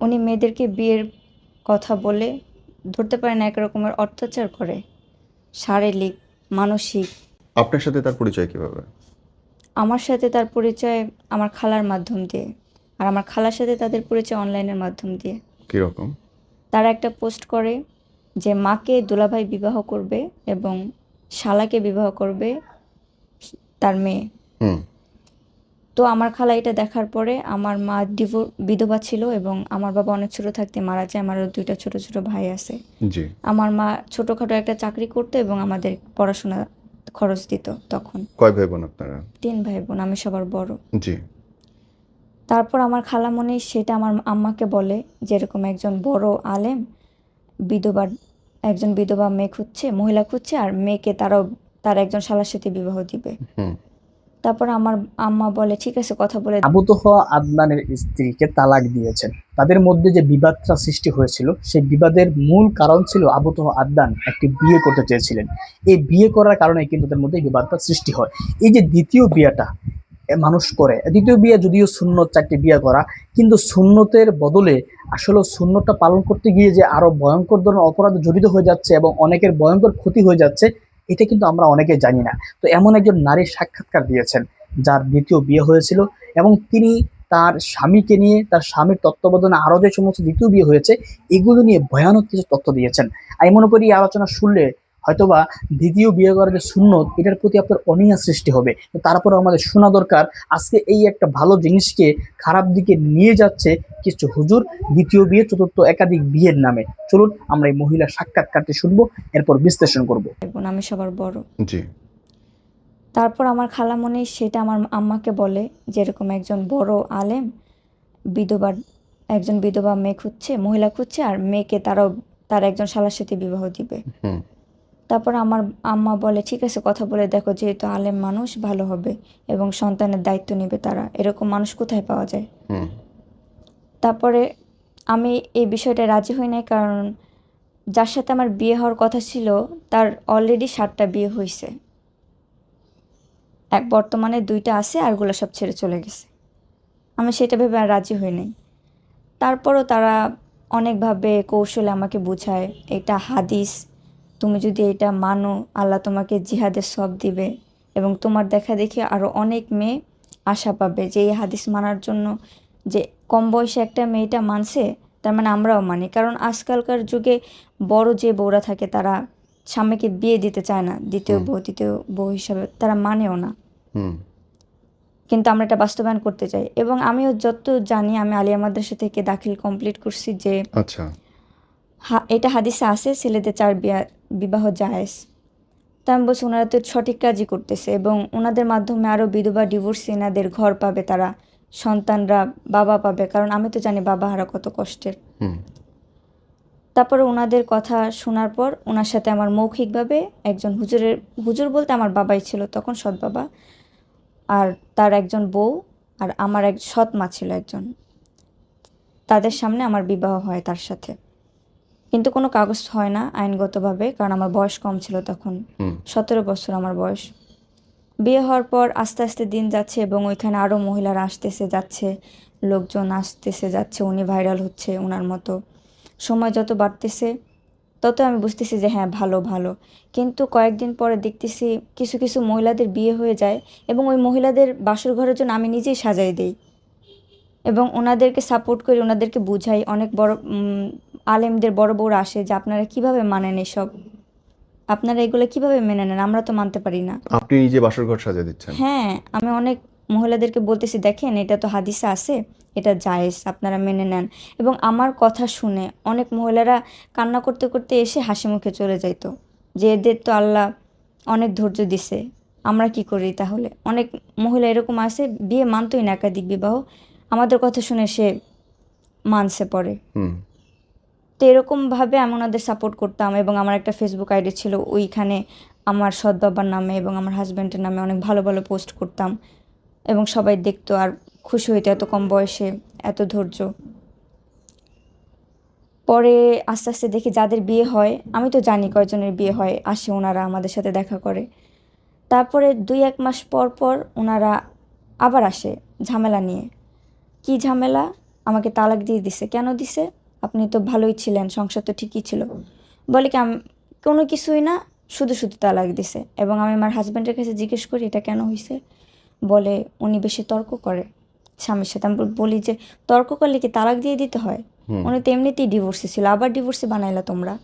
উনি মেয়েদেরকে বিয়ের কথা বলে ধরতে পারে না এক রকমের অত্যাচার করে। শারীরিক মানসিক। আপনার সাথে তার পরিচয় কীভাবে? আমার সাথে তার পরিচয় আমার খালার মাধ্যম দিয়ে আর আমার খালার সাথে তাদের পরিচয় অনলাইনের মাধ্যম দিয়ে। কীরকম? তারা একটা পোস্ট করে যে মাকে দুলাভাই বিবাহ করবে এবং শালাকে বিবাহ করবে তার মেয়ে। হুম। তো আমার খালা এটা দেখার পরে আমার মা ডিভো বিধবা ছিল এবং আমার বাবা অনেক ছোট থাকতে মারা যায়। আমারও দুইটা ছোট ছোট ভাই আছে। আমার মা ছোটখাটো একটা চাকরি করতো এবং আমাদের পড়াশোনা খরচ দিত তখন। কয় ভাই বোন আপনারা? তিন ভাই বোন আমি সবার বড়। জি। তারপর আমার খালামণি সেটা আমার আম্মাকে বলে যে এরকম একজন বড় আলেম বিধবা একজন বিধবা মেয়ে খুঁজছে মহিলা খুঁজছে আর মেয়েকে তারাও তার একজন শালার সাথে বিবাহ দিবে। তারপর আমার আম্মা বলে, ঠিক আছে, কথা বলে আবু তোহা আদনানের স্ত্রীকে তালাক দিয়েছেন। তাদের মধ্যে যে বিবাদটা সৃষ্টি হয়েছিল, সেই বিবাদের মূল কারণ ছিল আবু তোহা আদনান একটি বিয়ে করতে চেয়েছিলেন। এই বিয়ে করার কারণে কিন্তু তাদের মধ্যে বিবাদটা সৃষ্টি হয়। এই যে দ্বিতীয় বিয়েটা মানুষ করে দ্বিতীয় বিয়ে যদিও সুন্নত চারটি বিয়ে করা, কিন্তু সুন্নতের বদলে আসলে সুন্নতটা পালন করতে গিয়ে যে আরও ভয়ঙ্কর ধরনের অপরাধ জড়িত হয়ে যাচ্ছে এবং অনেকের ভয়ঙ্কর ক্ষতি হয়ে যাচ্ছে এটা কিন্তু আমরা অনেকে জানি না। তো এমন একজন নারীর সাক্ষাৎকার দিয়েছেন, যার দ্বিতীয় বিয়ে হয়েছিল এবং তিনি তার স্বামীকে নিয়ে, তার স্বামীর তত্ত্বাবধানে আরও যে সমস্ত দ্বিতীয় বিয়ে হয়েছে, এগুলো নিয়ে ভয়ানক কিছু তথ্য দিয়েছেন। আমি মনে করি এই আলোচনা শুনলে হয়তোবা দ্বিতীয় বিয়ে করার যে শূন্যত এটার প্রতি আপনার অনীহা সৃষ্টি হবে। তারপরে আমাদের শোনা দরকার আজকে এই একটা ভালো জিনিসকে খারাপ দিকে নিয়ে যাচ্ছে কিছু হুজুর দ্বিতীয় বিয়ে চতুর্থ একাধিক বিয়ের নামে। চলুন আমরা এই মহিলা সাক্ষাৎকারটি শুনব এরপর বিশ্লেষণ করব। আমি সবার বড়। জি। তারপর আমার খালামণি সেটা আমার আম্মাকে বলে যে এরকম একজন বড় আলেম বিধবা একজন বিধবা মেয়ে খুঁজছে মহিলা খুঁজছে আর মেয়েকে তারাও তার একজন শালার সাথে বিবাহ দিবে। হুম। তারপর আমার আম্মা বলে ঠিক আছে কথা বলে দেখো যেহেতু আলেম মানুষ ভালো হবে এবং সন্তানের দায়িত্ব নেবে তারা। এরকম মানুষ কোথায় পাওয়া যায়? তারপরে আমি এই বিষয়টা রাজি হই নাই কারণ যার সাথে আমার বিয়ে হওয়ার কথা ছিল তার অলরেডি সাতটা বিয়ে হয়েছে এক বর্তমানে দুইটা আছে আরগুলো সব ছেড়ে চলে গেছে। আমি সেটা ভেবে আর রাজি হই নাই। তারপরও তারা অনেকভাবে কৌশলে আমাকে বুঝায় এটা হাদিস তুমি যদি এটা মানো আল্লাহ তোমাকে জিহাদের সব দিবে এবং তোমার দেখা দেখি আরও অনেক মেয়ে আশা পাবে যে এই হাদিস মানার জন্য যে কম বয়সে একটা মেয়েটা মানছে তার মানে আমরাও মানি। কারণ আজকালকার যুগে বড় যে বউরা থাকে তারা স্বামীকে বিয়ে দিতে চায় না দ্বিতীয় বউ তৃতীয় বউ হিসাবে তারা মানেও না। কিন্তু আমরা এটা বাস্তবায়ন করতে চাই। এবং আমিও যত জানি আমি আলিয়া মাদ্রাসা থেকে দাখিল কমপ্লিট করছি যে আচ্ছা। হা এটা হাদিসে আছে ছেলেদের চার বিয়া বিবাহ জায়েজ। তা আমি বলছি ওনারা তো সঠিক কাজই করতেছে এবং ওনাদের মাধ্যমে আরও বিধবা ডিভোর্স এনাদের ঘর পাবে তারা সন্তানরা বাবা পাবে কারণ আমি তো জানি বাবা হারা কত কষ্টের। তারপরে ওনাদের কথা শোনার পর ওনার সাথে আমার মৌখিকভাবে একজন হুজুরের হুজুর বলতে আমার বাবাই ছিল তখন সৎ বাবা আর তার একজন বউ আর আমার এক সৎ মা ছিল একজন। তাদের সামনে আমার বিবাহ হয় তার সাথে। কিন্তু কোনো কাগজ হয় না আইনগতভাবে কারণ আমার বয়স কম ছিল তখন। সতেরো বছর আমার বয়স। বিয়ে হওয়ার পর আস্তে আস্তে দিন যাচ্ছে এবং ওইখানে আরও মহিলারা আসতেছে যাচ্ছে লোকজন আসতেছে যাচ্ছে উনি ভাইরাল হচ্ছে ওনার মতো। সময় যত বাড়তেছে তত আমি বুঝতেছি যে হ্যাঁ ভালো ভালো। কিন্তু কয়েকদিন পরে দেখতেছি কিছু কিছু মহিলাদের বিয়ে হয়ে যায় এবং ওই মহিলাদের বাসর ঘরের জন্য আমি নিজেই সাজাই দিই। এবং ওনাদেরকে সাপোর্ট করি ওনাদেরকে বুঝাই। অনেক বড় আলেমদের বড় বড় আসে যে আপনারা কীভাবে মানেন এসব? আপনারা এগুলো কীভাবে মেনে নেন? আমরা তো মানতে পারি না। আপনি নিজে বাসর ঘর সাজিয়ে দিচ্ছেন। হ্যাঁ আমি অনেক মহিলাদেরকে বলতেছি দেখেন এটা তো হাদিসে আছে এটা জায়েজ আপনারা মেনে নেন। এবং আমার কথা শুনে অনেক মহিলারা কান্না করতে করতে এসে হাসি মুখে চলে যাইতো যে এদের তো আল্লাহ অনেক ধৈর্য দিছে আমরা কি করি তাহলে? অনেক মহিলা এরকম আছে বিয়ে মানতই না একাধিক বিবাহ আমাদের কথা শুনে সে মানসে পড়ে। হুম। তো এরকমভাবে আমি ওনাদের সাপোর্ট করতাম এবং আমার একটা ফেসবুক আইডি ছিল ওইখানে আমার সৎ বাবার নামে এবং আমার হাজব্যান্ডের নামে অনেক ভালো ভালো পোস্ট করতাম এবং সবাই দেখতো আর খুশি হইতো এত কম বয়সে এত ধৈর্য। পরে আস্তে আস্তে দেখি যাদের বিয়ে হয় আমি তো জানি কয়জনের বিয়ে হয় আসে ওনারা আমাদের সাথে দেখা করে। তারপরে দুই এক মাস পর পর ওনারা আবার আসে ঝামেলা নিয়ে। কি ঝামেলা? আমাকে তালাক দিয়ে দিছে। কেন দিছে? আপনি তো ভালোই ছিলেন সংসার তো ঠিকই ছিল। বলে কি কোনো কিছুই না শুধু শুধু তালাক দিছে। এবং আমি আমার হাজব্যান্ডের কাছে জিজ্ঞেস করি এটা কেন হয়েছে বলে উনি বেশি তর্ক করে। স্বামীর সাথে আমি বলি যে তর্ক করলে কি তালাক দিয়ে দিতে হয়? উনি তো এমনিতেই ডিভোর্সি ছিল। আবার ডিভোর্সি বানাইলা তোমরা।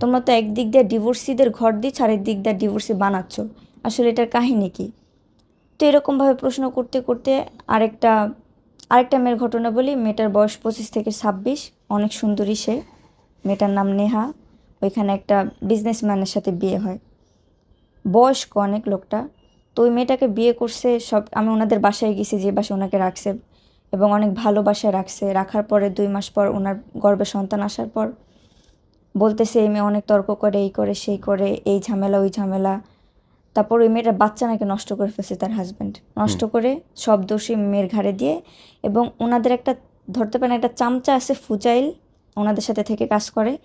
তোমরা তো একদিক দিয়ে ডিভোর্সিদের ঘর দিচ্ছ আর একদিক দিয়ে ডিভোর্সি বানাচ্ছ। আসলে এটার কাহিনী কি? তো এরকমভাবে প্রশ্ন করতে করতে আরেকটা আরেকটা মেয়ের ঘটনা বলি। মেয়েটার বয়স পঁচিশ থেকে ছাব্বিশ। অনেক সুন্দরী সে। মেয়েটার নাম নেহা। ওইখানে একটা বিজনেসম্যানের সাথে বিয়ে হয়। বয়স্ক অনেক লোকটা। তো ওই মেয়েটাকে বিয়ে করছে সব আমি ওনাদের বাসায় গেছি, যে বাসায় ওনাকে রাখছে। এবং অনেক ভালো বাসায় রাখছে। রাখার পরে দুই মাস পর ওনার গর্ভে সন্তান আসার পর বলতেছে, এই মেয়ে অনেক তর্ক করে, এই করে, সেই করে, এই ঝামেলা, ওই ঝামেলা। তারপর ওই মেয়েটা বাচ্চা নাকি নষ্ট করে ফেলছে তার হাজব্যান্ড নষ্ট করে সব দোষী মেয়ের ঘাড়ে দিয়ে এবং ওনাদের একটা ধরতে পারেন একটা চামচা আছে ফুজাইল ওনাদের সাথে থেকে কাজ করে।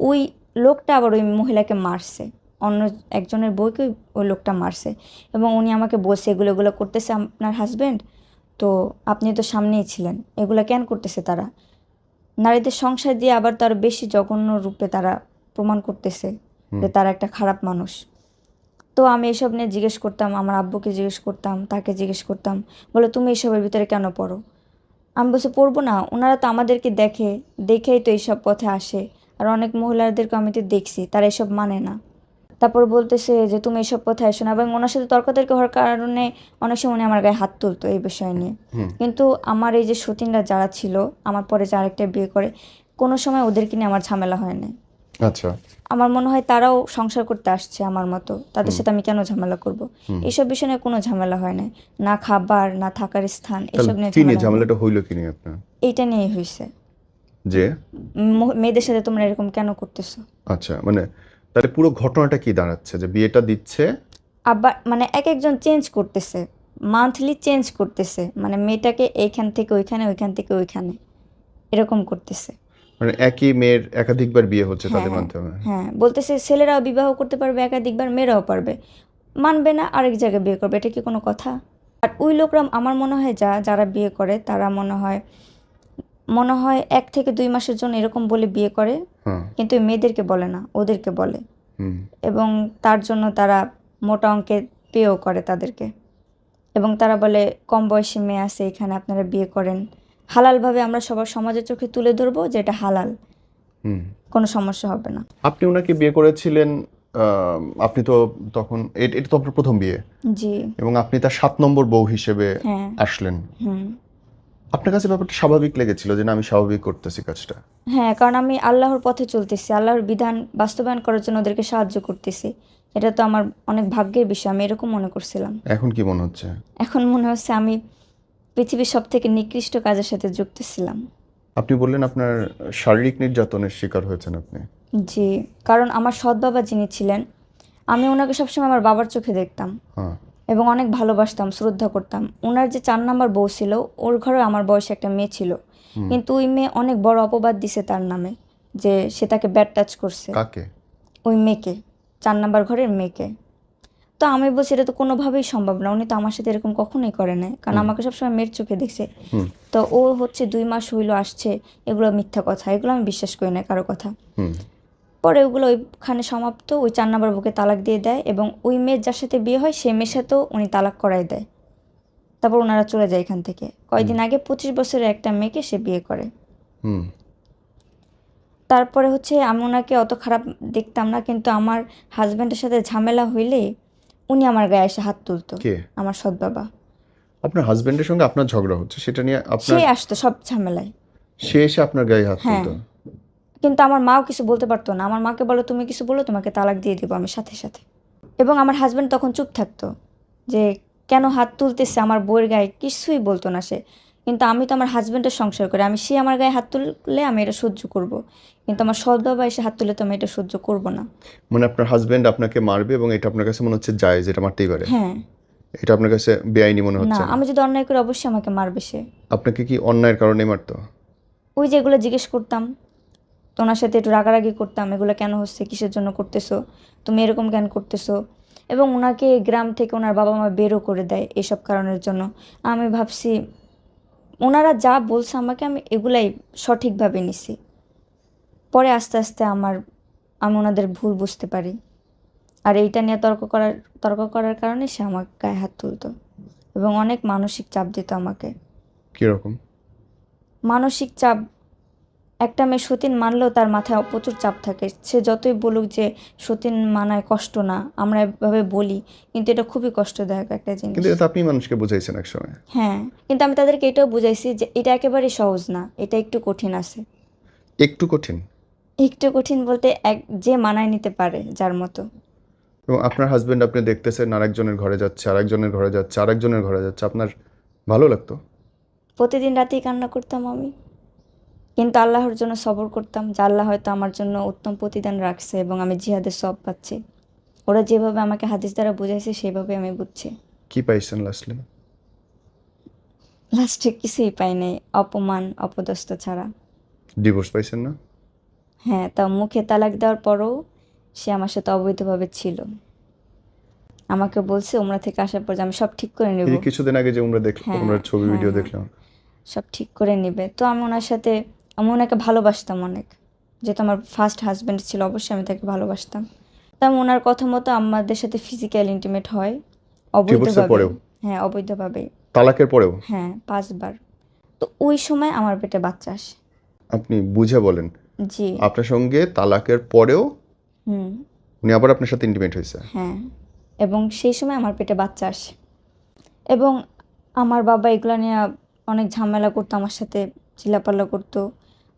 ওই লোকটা আবার ওই মহিলাকে মারছে। অন্য একজনের বইকে ওই- ওই লোকটা মারছে। এবং উনি আমাকে বলছে এগুলো এগুলো করতেছে আপনার হাজব্যান্ড তো আপনি তো সামনেই ছিলেন। এগুলো কেন করতেছে তারা? নারীদের সংসার দিয়ে আবার তার বেশি জঘন্য রূপে তারা প্রমাণ করতেছে যে তারা একটা খারাপ মানুষ। তো আমি এসব নিয়ে জিজ্ঞেস করতাম আমার আব্বুকে জিজ্ঞেস করতাম তাকে জিজ্ঞেস করতাম বলে তুমি এসবের ভিতরে কেন পড়ো? আমি বলছি পড়ব না ওনারা তো আমাদেরকে দেখে দেখেই তো এইসব পথে আসে আর অনেক মহিলাদেরকে আমি তো দেখছি তারা এসব মানে না। তারপর বলতেছে যে তুমি এসব পথে আসো না। এবং ওনার সাথে তর্কাতর্কি হওয়ার কারণে অনেক সময় আমার গায়ে হাত তুলতো এই বিষয় নিয়ে। কিন্তু আমার এই যে সতীনরা যারা ছিল আমার পরে যে আরেকটা বিয়ে করে কোনো সময় ওদেরকে নিয়ে আমার ঝামেলা হয় না আচ্ছা। আমার মনে হয় তারাও সংসার করতে আসছে আমার মতো। তাদের সাথে আমি কেন ঝামেলা করব? এইসব বিষয় নিয়ে কোনো ঝামেলা হয় না না খাবার না থাকার স্থান এসব নিয়ে ঝামেলা ঝামেলাটা হইল কি নিয়ে আপনার? এইটা নিয়েই হয়েছে যে? মেয়েদের সাথে তোমরা এরকম কেন করতেছো? আচ্ছা মানে তাহলে পুরো ঘটনাটা কি দাঁড়াচ্ছে? যে বিয়েটা দিচ্ছে? আবার মানে এক একজন চেঞ্জ করতেছে। মান্থলি চেঞ্জ করতেছে। মানে মেয়েটাকে এইখান থেকে ওইখানে ওইখান থেকে ওইখানে। এরকম করতেছে। মানে একই মেয়ের একাধিকবার বিয়ে হচ্ছে তাদের হ্যাঁ, মাধ্যমে। হ্যাঁ বলতেছে ছেলেরাও বিবাহ করতে পারবে একাধিকবার মেয়েরাও পারবে। মানবে না আরেক জায়গায় বিয়ে করবে এটা কি কোনো কথা? আর ওই লোকরা আমার মনে হয় যা যারা বিয়ে করে তারা মনে হয় মনে হয় এক থেকে দুই মাসের জন্য এরকম বলে বিয়ে করে হ্যাঁ। কিন্তু মেয়েদেরকে বলে না ওদেরকে বলে। এবং তার জন্য তারা মোটা অঙ্কের পেও করে তাদেরকে। এবং তারা বলে কম বয়সী মেয়ে আছে এখানে আপনারা বিয়ে করেন। হালালভাবে আমরা সবার সমাজের চোখে তুলে ধরবো যে এটা হালাল। হুম। কোনো সমস্যা হবে না। আপনি ওনাকে বিয়ে করেছিলেন আপনি তো তখন এটা তো আপনার প্রথম বিয়ে। জি। এবং আপনি তার সাত নম্বর বউ হিসেবে হ্যাঁ। আসলেন। হুম। আপনার কাছে ব্যাপারটা স্বাভাবিক লেগেছিল যে না আমি স্বাভাবিক করতেছি কাজটা? হ্যাঁ কারণ আমি আল্লাহর পথে চলতেছি আল্লাহর বিধান বাস্তবায়ন করার জন্য ওদেরকে সাহায্য করতেছি। এটা তো আমার অনেক ভাগ্যের বিষয় আমি এরকম মনে করছিলাম। এখন কি মনে হচ্ছে? এখন মনে হচ্ছে আমি পৃথিবীর সব থেকে নিকৃষ্ট কাজের সাথে যুক্ত ছিলাম। আপনি বললেন আপনার শারীরিক নির্যাতনের শিকার হয়েছেন আপনি। জি কারণ আমার সৎ বাবা যিনি ছিলেন আমি ওনাকে সবসময় আমার বাবার চোখে দেখতাম হ্যাঁ। এবং অনেক ভালোবাসতাম শ্রদ্ধা করতাম। ওনার যে চার নাম্বার বউ ছিল ওর ঘরে আমার বয়সে একটা মেয়ে ছিল। কিন্তু ওই মেয়ে অনেক বড় অপবাদ দিছে তার নামে যে সে তাকে ব্যাড টাচ করছে। ওই মেয়েকে চার নাম্বার ঘরের মেয়েকে। তো আমি বলছি এটা তো কোনোভাবেই সম্ভব না। উনি তো আমার সাথে এরকম কখনোই করে নাই। কারণ আমাকে সবসময় মেয়ের চোখে দেখছে। তো ও হচ্ছে দুই মাস হইল আসছে এগুলো মিথ্যা কথা এগুলো আমি বিশ্বাস করি না কারও কথা। পরে ওগুলো ওইখানে সমাপ্ত ওই চার নাম্বার বুকে তালাক দিয়ে দেয় এবং ওই মেয়ের যার সাথে বিয়ে হয় সেই মেয়ের সাথেও উনি তালাক করাই দেয়। তারপর ওনারা চলে যায় এখান থেকে। কয়েকদিন আগে পঁচিশ বছরের একটা মেয়েকে সে বিয়ে করে। তারপরে হচ্ছে আমি ওনাকে অত খারাপ দেখতাম না কিন্তু আমার হাজব্যান্ডের সাথে ঝামেলা হইলে উনি আমার গায়ে এসে হাত তুলতো। কে? আমার সৎ বাবা। আপনার হাজবেন্ডের সঙ্গে আপনার ঝগড়া হচ্ছে সেটা নিয়ে সে আসতো সব ঝামেলায়। সে এসে আপনার গায়ে হাত হ্যাঁ। তুলতো? কিন্তু আমার মাও কিছু বলতে পারতো না। আমার মাকে বলো তুমি কিছু বলো তোমাকে তালাক দিয়ে দেবো আমি সাথে সাথে। এবং আমার হাজবেন্ড তখন চুপ থাকতো যে কেন হাত তুলতেছে? আমার বউয়ের গায়ে কিছুই বলতো না সে। কিন্তু আমি তো আমার হাজব্যান্ডের সংসার করি। আমি সে আমার গায়ে হাত তুললে আমি এটা সহ্য করব। কিন্তু আমার সৎ বাবা এসে হাত তুললে তো আমি এটা সহ্য করব না। মানে আপনার হাজবেন্ড আপনাকে মারবে এবং এটা আপনার কাছে মনে হচ্ছে যায় যেটা মারতেই পারে। হ্যাঁ। এটা আপনার কাছে বেআইনি মনে হচ্ছে। না? আমি যদি অন্যায় করি অবশ্যই আমাকে মারবে সে। আপনাকে কি অন্যায়ের কারণে মারতো? ওই যে এগুলো জিজ্ঞেস করতাম তো ওনার সাথে একটু রাগারাগি করতাম এগুলো কেন হচ্ছে কিসের জন্য করতেছো তুমি এরকম কেন করতেছো? এবং ওনাকে গ্রাম থেকে ওনার বাবা মা বেরও করে দেয় এসব কারণের জন্য। আমি ভাবছি ওনারা যা বলছে আমাকে আমি এগুলাই সঠিকভাবে নিছি। পরে আস্তে আস্তে আমার আমি ওনাদের ভুল বুঝতে পারি। আর এইটা নিয়ে তর্ক করার তর্ক করার কারণে সে আমাকে গায়ে হাত তুলতো এবং অনেক মানসিক চাপ দিত আমাকে। কীরকম? মানসিক চাপ একটা মেয়ে সতীন মানলেও তার মাথায় প্রচুর চাপ থাকে। সে যতই বলুক যে সতীন মানায় কষ্ট না আমরা এভাবে বলি কিন্তু এটা খুবই কষ্টদায়ক একটা জিনিস। কিন্তু এটা আপনি মানুষকে বুঝাইছেন এক সময় হ্যাঁ কিন্তু আমি তাদেরকে এটাও বুঝাইছি যে এটা একেবারে সহজ না এটা একটু কঠিন আছে। একটু কঠিন? একটু কঠিন বলতে এক যে মানায় নিতে পারে যার মতো। এবং আপনার হাজবেন্ড আপনি দেখতেছেন আরেকজনের ঘরে যাচ্ছে আরেকজনের ঘরে যাচ্ছে আরেকজনের ঘরে যাচ্ছে আপনার ভালো লাগতো? প্রতিদিন রাতেই কান্না করতাম আমি। কিন্তু আল্লাহর জন্য সবর করতাম যে আল্লাহ হয়তো আমার জন্য উত্তম প্রতিদান রাখছে এবং আমি জিহাদের সব পাচ্ছি। ওরা যেভাবে আমাকে হাদিস দ্বারা বুঝাইছে সেভাবে আমি বুঝছি। কি পাইছেন লাস্টলি? লাস্টে কিছুই পাই নাই অপমান অপদস্থ ছাড়া। ডিভোর্স পাইছেন না? হ্যাঁ তা মুখে তালাক দেওয়ার পরও সে আমার সাথে অবৈধভাবে ছিল। আমাকে বলছে ওমরা থেকে আসার পর যে আমি সব ঠিক করে নেব। কিছুদিন আগে যে আমরা দেখলাম হ্যাঁ, ছবি হ্যাঁ, ভিডিও হ্যাঁ। দেখলাম। সব ঠিক করে নেবে। তো আমি ওনার সাথে আমি ওনাকে ভালোবাসতাম অনেক। যেহেতু আমার ফার্স্ট হাজব্যান্ড ছিল অবশ্যই আমি তাকে ভালোবাসতাম। তো আমি ওনার কথা মতো আমাদের সাথে ফিজিক্যাল ইন্টিমেট হয়। অবৈধভাবে? হ্যাঁ অবৈধভাবে। তালাকের পরেও? হ্যাঁ পাঁচবার। তো ওই সময় আমার পেটে বাচ্চা আসে। আপনি বুঝে বলেন। জি। আপনার সঙ্গে তালাকের পরেও হুম। উনি আবার আপনার সাথে ইন্টিমেট হয়েছে? হ্যাঁ এবং সেই সময় আমার পেটে বাচ্চা আসে। এবং আমার বাবা এগুলো নিয়ে অনেক ঝামেলা করতো আমার সাথে চিল্লাপাল্লা করতো।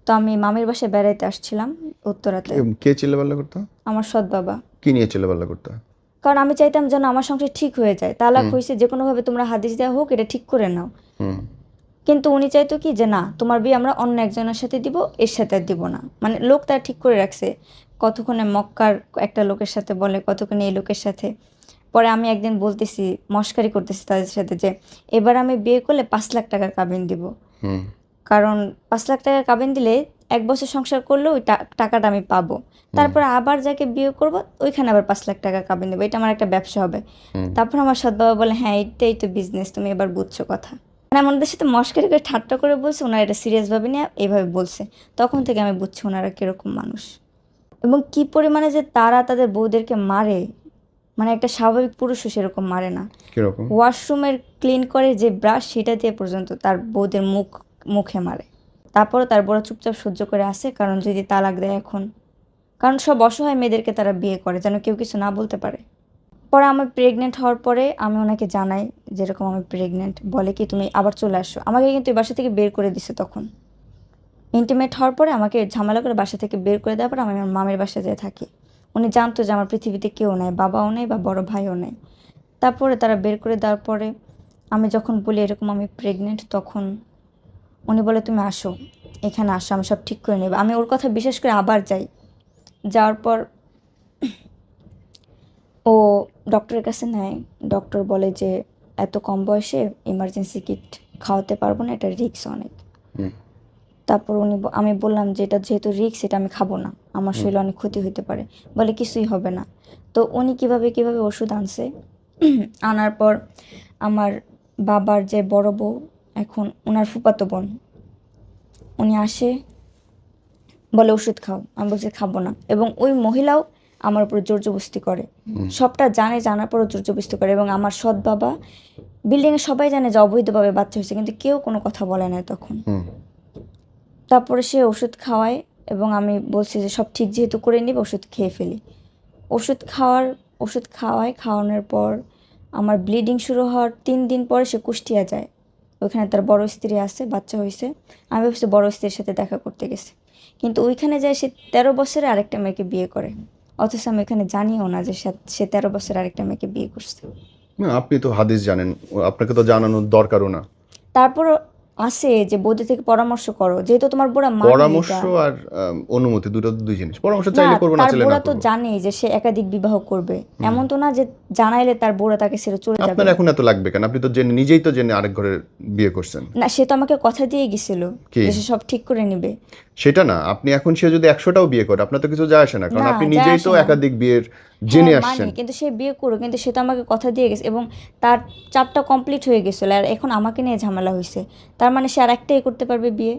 তো আমি মামির বাসায় বেড়াইতে আসছিলাম উত্তরাতে। কে- চিল্লাপাল্লা করতো? আমার সৎ বাবা। কি নিয়ে চিল্লাপাল্লা করতো? কারণ আমি চাইতাম যেন আমার সংসার ঠিক হয়ে যায়। তালাক। হয়েছে যে কোনোভাবে তোমরা হাদিস দেওয়া হোক এটা ঠিক করে নাও। কিন্তু উনি চাইতো কি যে না তোমার বিয়ে আমরা অন্য একজনের সাথে দিব এর সাথে আর দিব না। মানে লোক তার ঠিক করে রাখছে। কতক্ষণে মক্কার একটা লোকের সাথে বলে কতক্ষণে এই লোকের সাথে। পরে আমি একদিন বলতেছি মস্কারি করতেছি তাদের সাথে যে এবার আমি বিয়ে করলে পাঁচ লাখ টাকার কাবিন দিব। কারণ পাঁচ লাখ টাকার কাবিন দিলে এক বছর সংসার করলেও ওই টাকাটা আমি পাবো। তারপর আবার যাকে বিয়ে করব ওইখানে আবার পাঁচ লাখ টাকা কাবিন দেবো। এটা আমার একটা ব্যবসা হবে। তারপর আমার সৎ বাবা বলে হ্যাঁ এইটাই তো বিজনেস তুমি এবার বুঝছ কথা। মানে আমি ওনাদের সাথে মস্কারি করে ঠাট্টা করে বলছে ওনারা এটা সিরিয়াসভাবে নিয়ে এইভাবে বলছে। তখন থেকে আমি বুঝছি ওনারা কীরকম মানুষ। এবং কি পরিমাণে যে তারা তাদের বউদেরকে মারে মানে একটা স্বাভাবিক পুরুষও সেরকম মারে না। ওয়াশরুমের ক্লিন করে যে ব্রাশ সেটা দিয়ে পর্যন্ত তার বউদের মুখ মুখে মারে। তারপরও তার বড় চুপচাপ সহ্য করে আসে কারণ যদি তালাক দেয় এখন। কারণ সব অসহায় মেয়েদেরকে তারা বিয়ে করে, যেন কেউ কিছু না বলতে পারে। পরে আমার প্রেগনেন্ট হওয়ার পরে আমি ওনাকে জানাই, যেরকম আমি প্রেগনেন্ট বলে কি তুমি আবার চলে আসো? আমাকে কিন্তু এই বাসা থেকে বের করে দিছে তখন। ইন্টিমেট হওয়ার পরে আমাকে ঝামেলা করে বাসা থেকে বের করে দেওয়ার পর আমি আমার মামের বাসায় যেয়ে থাকি। উনি জানতো যে আমার পৃথিবীতে কেউ নেই, বাবাও নেই বা বড় ভাইও নেই। তারপরে তারা বের করে দেওয়ার পরে আমি যখন বলি এরকম আমি প্রেগনেন্ট তখন উনি বলে তুমি আসো এখানে আসো আমি সব ঠিক করে নেব। আমি ওর কথা বিশেষ করে আবার যাই। যাওয়ার পর ও ডক্টরের কাছে নেয়। ডক্টর বলে যে এত কম বয়সে ইমার্জেন্সি কিট খাওয়াতে পারব না এটা রিক্স অনেক। তারপর উনি আমি বললাম যে এটা যেহেতু রিক্স এটা আমি খাব না। আমার শরীরে অনেক ক্ষতি হতে পারে। বলে কিছুই হবে না। তো উনি কীভাবে কীভাবে ওষুধ আনছে? আনার পর আমার বাবার যে বড় বউ এখন ওনার ফুপাতো বোন। উনি আসে বলে ওষুধ খাও। আমি বলছি খাব না। এবং ওই মহিলাও আমার উপর জোর জবস্তি করে। সবটা জানে জানার পরও জোর জবস্তি করে এবং আমার সৎ বাবা বিল্ডিংয়ে সবাই জানে যে অবৈধভাবে বাচ্চা হয়েছে কিন্তু কেউ কোনো কথা বলে না তখন। তারপরে সে ওষুধ খাওয়ায় এবং আমি বলছি যে সব ঠিক যেহেতু করে নিব ওষুধ খেয়ে ফেলি। ওষুধ খাওয়ার ওষুধ খাওয়ায় খাওয়ানোর পর আমার ব্লিডিং শুরু হওয়ার তিন দিন পরে সে কুষ্টিয়া যায়। ওইখানে তার বড় স্ত্রী আছে বাচ্চা হয়েছে। আমি ভাবছি বড় স্ত্রীর সাথে দেখা করতে গেছে। কিন্তু ওইখানে যায় সে তেরো বছরে আরেকটা মেয়েকে বিয়ে করে। অথচ আমি এখানে জানিও না যে সে- সে তেরো বছরে আরেকটা মেয়েকে বিয়ে করছে। আপনি তো হাদিস জানেন। আপনাকে তো জানানোর দরকারও না। তারপর আসে যে বৌদি থেকে পরামর্শ করো। যেহেতু তোমার বুড়া মা পরামর্শ আর অনুমতি দুটো দুই জিনিস। পরামর্শ চাইলে করবে না চাইলে না তো জানে যে সে একাধিক বিবাহ করবে। এমন তো না যে জানাইলে তার বুড়া তাকে ছেড়ে চলে যাবে। আপনার এখন এত লাগবে কেন? আপনি তো জেনে নিজেই তো জেনে আরেক ঘরে বিয়ে করছেন। না সে তো আমাকে কথা দিয়ে গিয়েছিল যে সে সব ঠিক করে নিবে। সেটা না আপনি এখন সে যদি একশোটাও বিয়ে করে আপনার তো কিছু যায় আসে না কারণ আপনি নিজেই তো একাধিক বিয়ের জেনে হ্যাঁ, আসছেন। কিন্তু সে বিয়ে করো কিন্তু সে তো আমাকে কথা দিয়ে গেছে এবং তার চাপটা কমপ্লিট হয়ে গেছিল আর এখন আমাকে নিয়ে ঝামেলা হয়েছে তার মানে সে আর একটাই করতে পারবে বিয়ে?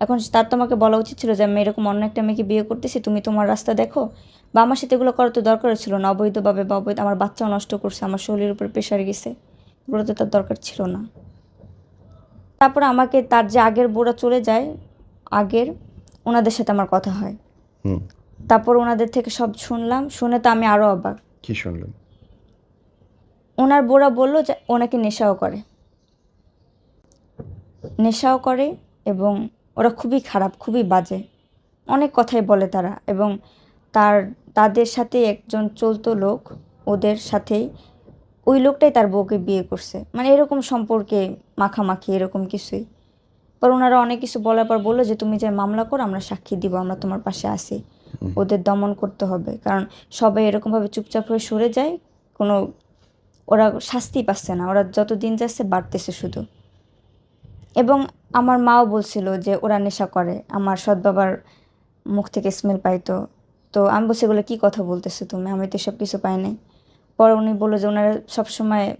এখন তার তোমাকে বলা উচিত ছিল যে আমি এরকম অন্য একটা মেয়েকে বিয়ে করতেছি তুমি তোমার রাস্তা দেখো। বা আমার সাথে এগুলো করার তো দরকার ছিল না অবৈধভাবে বা অবৈধ আমার বাচ্চাও নষ্ট করছে আমার শরীরের উপর প্রেশার গেছে এগুলো তো তার দরকার ছিল না। তারপর আমাকে তার যে আগের বোরা চলে যায় আগের ওনাদের সাথে আমার কথা হয়। তারপর ওনাদের থেকে সব শুনলাম শুনে তো আমি আরও অবাক। কি শুনলেন? ওনার বোরা বলল যে ওনাকে নেশাও করে। নেশাও করে এবং ওরা খুবই খারাপ খুবই বাজে। অনেক কথাই বলে তারা এবং তার তাদের সাথে একজন চলতো লোক ওদের সাথেই ওই লোকটাই তার বউকে বিয়ে করছে। মানে এরকম সম্পর্কে মাখামাখি এরকম কিছুই। পর ওনারা অনেক কিছু বলার পর বলল যে তুমি যে মামলা করো আমরা সাক্ষী দিব আমরা তোমার পাশে আসি ওদের দমন করতে হবে। কারণ সবাই এরকমভাবে চুপচাপ হয়ে সরে যায় কোনো ওরা শাস্তি পাচ্ছে না। ওরা যত দিন যাচ্ছে বাড়তেছে শুধু। এবং আমার মাও বলছিল যে ওরা নেশা করে। আমার সৎ বাবার মুখ থেকে স্মেল পাইতো। তো আমি বলছি এগুলো কী কথা বলতেছো তুমি? আমি তো সব কিছু পাই নাই। পরে উনি বলল যে ওনারা সবসময়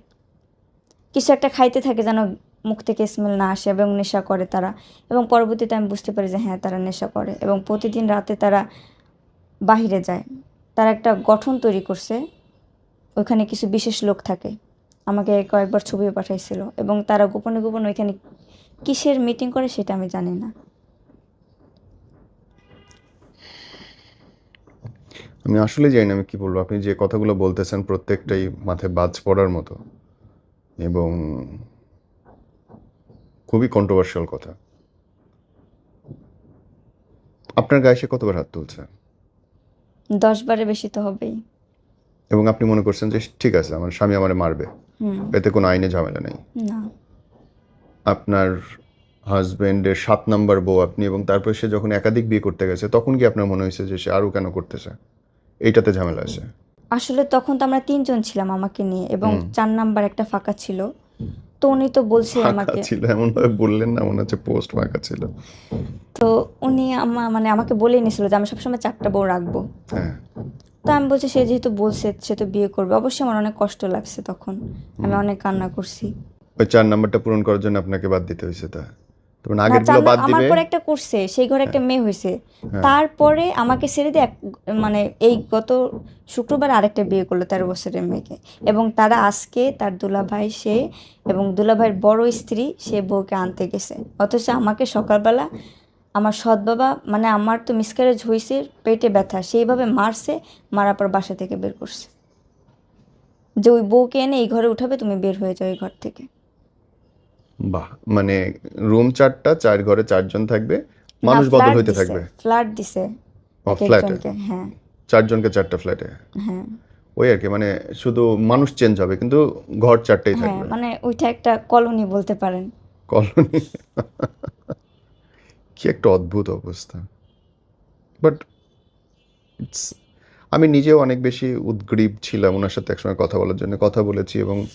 কিছু একটা খাইতে থাকে যেন মুখ থেকে স্মেল না আসে এবং নেশা করে তারা। এবং পরবর্তীতে আমি বুঝতে পারি যে হ্যাঁ তারা নেশা করে এবং প্রতিদিন রাতে তারা বাহিরে যায়। তারা একটা গঠন তৈরি করছে ওইখানে কিছু বিশেষ লোক থাকে। আমাকে কয়েকবার ছবিও পাঠাইছিল এবং তারা গোপনে গোপনে ওইখানে কিসের মিটিং করে সেটা আমি জানি না। আমি আসলে জানি না আমি কি বলব। আপনি যে কথাগুলো বলতেছেন প্রত্যেকটাই মাথায় বাজ পড়ার মতো। এবং কন্ট্রোভার্সিয়াল কথা। আপনার গায়ে সে কতবার হাত তুলছে? দশ বারে বেশি তো হবেই। এবং আপনি মনে করছেন যে ঠিক আছে আমার স্বামী আমারে মারবে। এতে কোনো আইনে ঝামেলা নেই। না। আপনার হাজবেন্ডের সাত নাম্বার বউ আপনি এবং তারপরে সে যখন একাধিক বিয়ে করতে গেছে তখন কি আপনার মনে হয়েছে যে সে আরও কেন করতেছে? এইটাতে ঝামেলা আছে। আসলে তখন তো আমরা তিনজন ছিলাম আমাকে নিয়ে এবং চার নাম্বার একটা ফাঁকা ছিল। তো উনি তো বলছে আমাকে। ছিল এমন ভাবে বললেন না মনে হচ্ছে পোস্ট ফাঁকা ছিল। তো উনি আমা মানে আমাকে বলেই নিয়েছিল যে আমি সবসময় চারটা বউ রাখব। হ্যাঁ। তো আমি বলছি সে যেহেতু বলছে সে তো বিয়ে করবে। অবশ্যই আমার অনেক কষ্ট লাগছে তখন। আমি অনেক কান্না করছি। ওই চার নাম্বারটা পূরণ করার জন্য আপনাকে বাদ দিতে হয়েছে তা? তখন না, আগেরগুলো বাদ নাম- আমার দিবে। পরে একটা করছে সেই ঘরে একটা মেয়ে হয়েছে। হ্যাঁ। তারপরে আমাকে ছেড়ে দিয়ে মানে এই গত শুক্রবার আরেকটা বিয়ে করল তেরো বছরের মেয়েকে। এবং তারা আজকে তার দুলাভাই সে এবং দুলাভাইয়ের বড় স্ত্রী সে বউকে আনতে গেছে। অথচ আমাকে সকালবেলা আমার সৎ বাবা মানে আমার তো মিসক্যারেজ হয়েছে পেটে ব্যথা সেইভাবে মারছে মারার পর বাসা থেকে বের করছে। যে ওই বউকে এনে এই ঘরে উঠাবে তুমি বের হয়ে যাও এই ঘর থেকে। বাহ মানে রুম চারটা চার ঘরে চারজন থাকবে মানুষ বদল হইতে থাকবে? ফ্ল্যাট দিছে ও, এ? একজনকে হ্যাঁ। চারজনকে চারটা ফ্ল্যাটে হ্যাঁ। ওই আর কি মানে শুধু মানুষ চেঞ্জ হবে কিন্তু ঘর চারটেই হ্যাঁ থাকবে? মানে ওইটা একটা কলোনি বলতে পারেন। কলোনি কি একটা অদ্ভুত অবস্থা। বাট ইটস আমি নিজেও অনেক বেশি উদ্গ্রীব ছিলাম ওনার সাথে একসময় কথা বলার জন্য কথা বলেছি এবং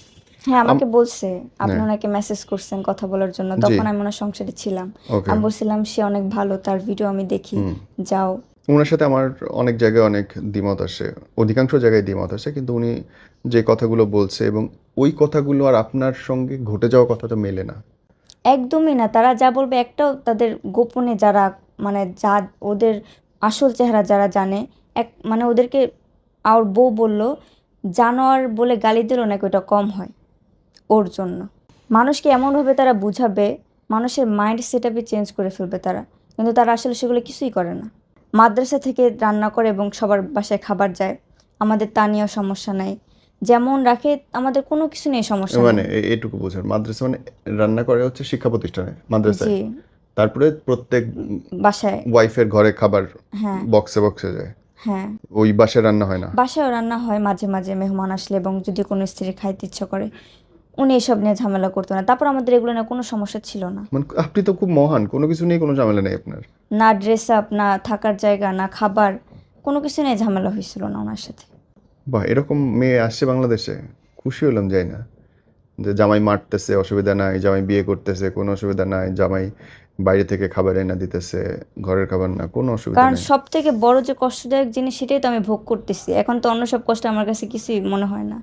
হ্যাঁ আমাকে বলছে আপনি হ্যাঁ। ওনাকে মেসেজ করছেন কথা বলার জন্য। তখন আমি ওনার সংসারে ছিলাম। আমি বলছিলাম সে অনেক ভালো তার ভিডিও আমি দেখি। যাও। ওনার সাথে আমার অনেক জায়গায় অনেক দ্বিমত আসে। অধিকাংশ জায়গায় দ্বিমত আসে কিন্তু উনি যে কথাগুলো বলছে এবং ওই কথাগুলো আর আপনার সঙ্গে ঘটে যাওয়া কথা তো মেলে না। একদমই না। তারা যা বলবে একটাও তাদের গোপনে যারা মানে যা ওদের আসল চেহারা যারা জানে এক মানে ওদেরকে আর বউ বলল জানোয়ার বলে গালি দিল নাকি ওটা কম হয়? ওর জন্য। মানুষকে এমনভাবে তারা বুঝাবে মানুষের মাইন্ড সেট চেঞ্জ করে ফেলবে তারা। কিন্তু তারা আসলে সেগুলো কিছুই করে না। মাদ্রাসা থেকে রান্না করে এবং সবার বাসায় খাবার যায় আমাদের তা নিয়েও সমস্যা নাই। যেমন রাখে আমাদের কোনো কিছু নেই সমস্যা মানে এটুকু বোঝেন মাদ্রাসা মানে রান্না করে হচ্ছে শিক্ষা প্রতিষ্ঠানে মাদ্রাসায়। তারপরে প্রত্যেক বাসায়। ওয়াইফের ঘরে খাবার হ্যাঁ। বক্সে বক্সে যায়। হ্যাঁ। ওই বাসায় রান্না হয় না। বাসায় রান্না হয় মাঝে মাঝে মেহমান আসলে এবং যদি কোনো স্ত্রী খাইতে ইচ্ছা করে উনি এসব নিয়ে ঝামেলা করতো না। তারপর আমাদের এগুলো নিয়ে কোনো সমস্যা ছিল না। মানে আপনি তো খুব মহান কোনো কিছু নিয়ে কোনো ঝামেলা নেই আপনার। না ড্রেস আপ না থাকার জায়গা না খাবার কোনো কিছু নিয়ে ঝামেলা হয়েছিল না ওনার সাথে। বাহ এরকম মেয়ে আসছে বাংলাদেশে খুশি হলাম যাই না। যে জামাই মারতেছে অসুবিধা নাই জামাই বিয়ে করতেছে কোনো অসুবিধা নাই জামাই বাইরে থেকে খাবার এনে দিতেছে ঘরের খাবার না কোনো অসুবিধা কারণ সব থেকে বড় যে কষ্টদায়ক জিনিস সেটাই তো আমি ভোগ করতেছি। এখন তো অন্য সব কষ্ট আমার কাছে কিছুই মনে হয় না।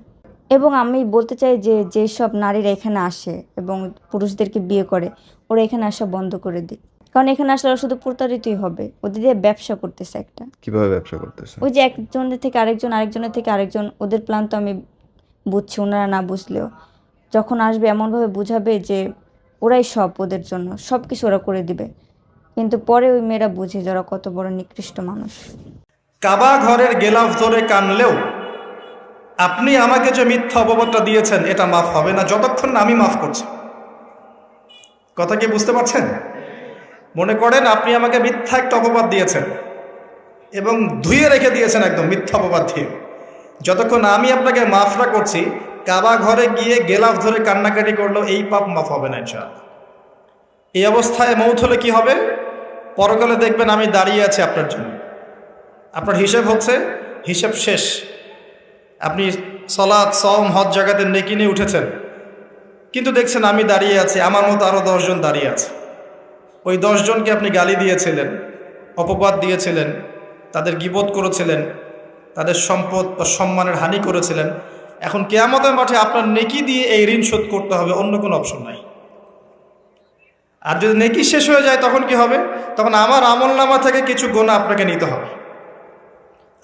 এবং আমি বলতে চাই যে যেসব নারীরা এখানে আসে এবং পুরুষদেরকে বিয়ে করে ওরা এখানে আসা বন্ধ করে দিক। কারণ এখানে আসলে ওরা শুধু প্রতারিতই হবে। ওদের দিয়ে ব্যবসা করতেছে একটা। কীভাবে ব্যবসা করতেছে? ওই যে একজনের থেকে আরেকজন আরেকজনের থেকে আরেকজন ওদের প্ল্যান তো আমি বুঝছি ওনারা না বুঝলেও। যখন আসবে এমনভাবে বুঝাবে যে ওরাই সব ওদের জন্য সব কিছু ওরা করে দিবে। কিন্তু পরে ওই মেয়েরা বুঝে যারা কত বড় নিকৃষ্ট মানুষ। কাবা ঘরের গেলাফ ধরে কানলেও আপনি আমাকে যে মিথ্যা অপবাদটা দিয়েছেন, এটা মাফ হবে না। যতক্ষণ না আমি মাফ করছি। কথা কি বুঝতে পারছেন? মনে করেন আপনি আমাকে মিথ্যা একটা অপবাদ দিয়েছেন এবং ধুয়ে রেখে দিয়েছেন একদম মিথ্যা অপবাদ দিয়ে। যতক্ষণ আমি আপনাকে মাফ না করছি, কাবা ঘরে গিয়ে গেলাফ ধরে কান্নাকাটি করলেও এই পাপ মাফ হবে না ইনশাআল্লাহ। এই অবস্থায় মৌত হলে কি হবে? পরকালে দেখবেন আমি দাঁড়িয়ে আছি আপনার জন্য। আপনার হিসেব হচ্ছে, হিসেব শেষ। আপনি সলাৎ সম হজ জায়গাতে নেকি নিয়ে উঠেছেন। কিন্তু দেখছেন আমি দাঁড়িয়ে আছি, আমার মতো আরও দশজন দাঁড়িয়ে আছে। ওই দশজনকে আপনি গালি দিয়েছিলেন, অপবাদ দিয়েছিলেন, তাদের গিবোধ করেছিলেন, তাদের সম্পদ বা সম্মানের হানি করেছিলেন। এখন কেয়ামতের মাঠে আপনার নেকি দিয়ে এই ঋণ শোধ করতে হবে, অন্য কোনো অপশন নাই। আর যদি নেকি শেষ হয়ে যায়, তখন কি হবে? তখন আমার আমল নামা থেকে কিছু গোনা আপনাকে নিতে হবে।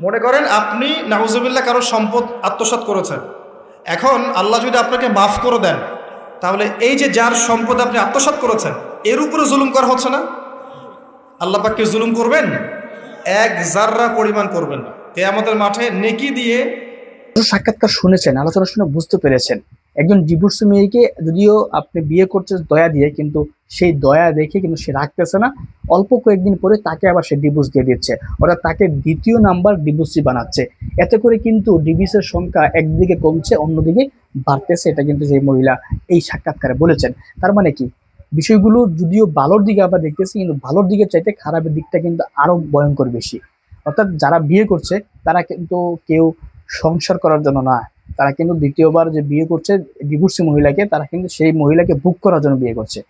মনে করেন আপনি, নাউজুবিল্লাহ, কারও সম্পদ আত্মসাত করেছেন। এখন আল্লাহ যদি আপনাকে মাফ করে দেন, তাহলে এই যে যার সম্পদ আপনি আত্মসাত করেছেন, এর উপরে জুলুম করা হচ্ছে না? আল্লাহ পাককে জুলুম করবেন? এক জাররা পরিমাণ করবেন না। আমাদের মাঠে নেকি দিয়ে সাক্ষাৎকার শুনেছেন, আলোচনা শুনে বুঝতে পেরেছেন। একজন ডিভোর্স মেয়েকে যদিও আপনি বিয়ে করছে দয়া দিয়ে, কিন্তু সেই দয়া দেখে কিন্তু সে রাখতেছে না। অল্প কয়েকদিন পরে তাকে আবার সে ডিভোর্স দিয়ে দিচ্ছে। অর্থাৎ তাকে দ্বিতীয় নাম্বার ডিভোর্সি বানাচ্ছে। এতে করে কিন্তু ডিভোর্সের সংখ্যা একদিকে কমছে, অন্যদিকে বাড়তেছে। এটা কিন্তু সেই মহিলা এই সাক্ষাৎকারে বলেছেন। তার মানে কি? বিষয়গুলো যদিও ভালোর দিকে আমরা দেখতেছি, কিন্তু ভালোর দিকে চাইতে খারাপের দিকটা কিন্তু আরও ভয়ঙ্কর বেশি। অর্থাৎ যারা বিয়ে করছে, তারা কিন্তু কেউ সংসার করার জন্য না তারা কিন্তু দ্বিতীয়বার যে বিয়ে করছে ডিভোর্সি মহিলাকে, তারা কিন্তু সেই মহিলাকে বুক করার জন্য বিয়ে করছে।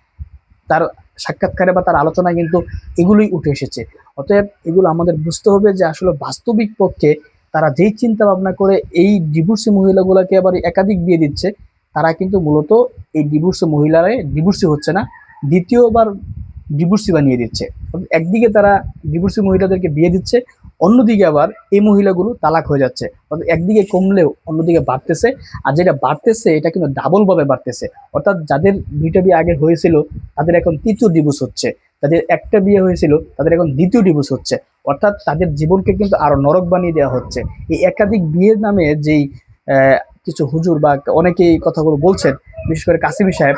তার সাক্ষাৎকারে বা তার আলোচনায় কিন্তু এগুলোই উঠে এসেছে। অতএব এগুলো আমাদের বুঝতে হবে যে আসলে বাস্তবিক পক্ষে তারা যেই চিন্তা ভাবনা করে এই ডিভোর্সি মহিলাগুলোকে আবার একাধিক বিয়ে দিচ্ছে, তারা কিন্তু মূলত এই ডিভোর্সি মহিলারাই ডিভোর্সি হচ্ছে না, দ্বিতীয়বার ডিভোর্সি বানিয়ে দিচ্ছে। একদিকে তারা ডিভোর্সি মহিলাদেরকে বিয়ে দিচ্ছে অন্যদিকে আবার এই মহিলাগুলো তালাক হয়ে যাচ্ছে। অর্থাৎ একদিকে কমলেও অন্যদিকে বাড়তেছে, আর যেটা বাড়তেছে, এটা কিন্তু ডাবল ভাবে বাড়তেছে। অর্থাৎ যাদের দুইটা বিয়ে আগে হয়েছিল, তাদের এখন তৃতীয় ডিভোর্স হচ্ছে। তাদের একটা বিয়ে হয়েছিল, তাদের এখন দ্বিতীয় ডিভোর্স হচ্ছে। অর্থাৎ তাদের জীবনকে কিন্তু আরও নরক বানিয়ে দেওয়া হচ্ছে। এই একাধিক বিয়ের নামে যেই কিছু হুজুর বা অনেকেই কথাগুলো বলছেন, বিশেষ করে কাসিমি সাহেব,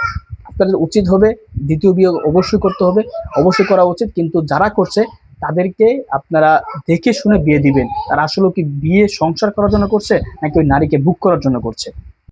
আপনাদের উচিত হবে দ্বিতীয় বিয়ে অবশ্যই করতে হবে। অবশ্যই করা উচিত, কিন্তু যারা করছে তাদেরকে আপনারা দেখে শুনে বিয়ে দিবেন। তারা আসলে কি বিয়ে সংসার করার জন্য করছে, নাকি ওই নারীকে বুক করার জন্য করছে?